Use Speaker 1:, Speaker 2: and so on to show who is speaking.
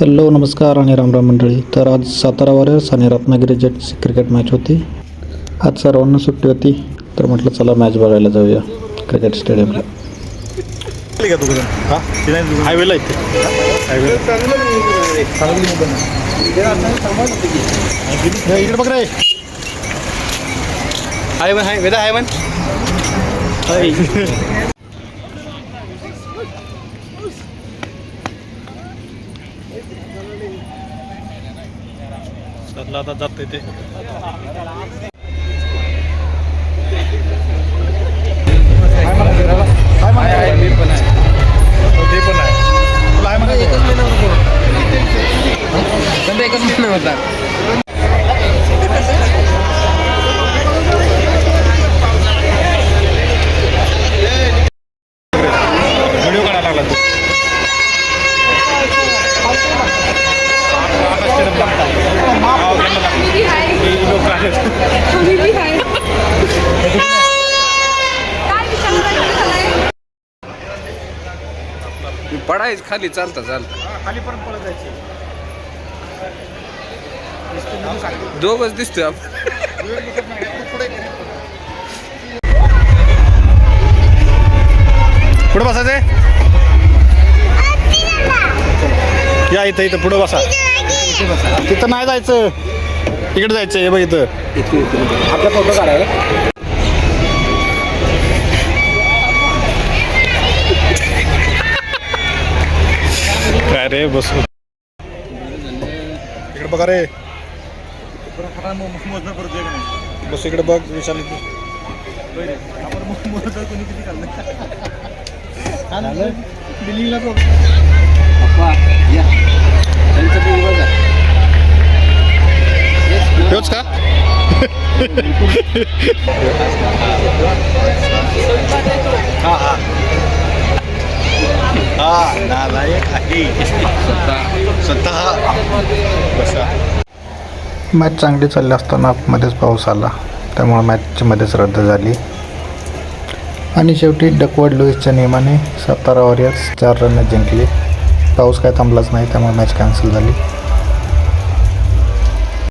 Speaker 1: Hello नमस्कार आणि रामराम मंडळी. तर आज सातारा वॉरियर्स आणि रत्नागिरी जेट्स क्रिकेट मॅच होती. आज सर्वांना सुट्टी होती तर म्हटलं चला मॅच बघायला जाऊया क्रिकेट स्टेडियमला
Speaker 2: हा हायवेला हायवे इकडे बघ रे. हाय पण हाय वेदा आता जात ते. पण आहे ते पण आहे तुला आहे
Speaker 3: त्यांचा एकच महिना होता पडायच खाली चालता चालता.
Speaker 2: खाली परत पळत जायचे
Speaker 3: दोघच दिसतोय आपण.
Speaker 2: पुढे बसायचे या इथं इथं पुढे बसा. तिथं नाही जायचं. इकडे जायचं हे बघ इथं.
Speaker 3: आपला फोटो काढाय
Speaker 2: काय रे बसू. इकडे बघा रे. बस इकडे बघ विशाल.
Speaker 3: त्यांचं
Speaker 1: मॅच चांगली चालली असताना मध्येच पाऊस आला. त्यामुळे मॅच मध्येच रद्द झाली. आणि शेवटी डकवर्ड लुईसच्या नियमाने सातारा वॉरियर्स चार रनने जिंकले. पाऊस काय थांबलाच नाही त्यामुळे मॅच कॅन्सल झाली.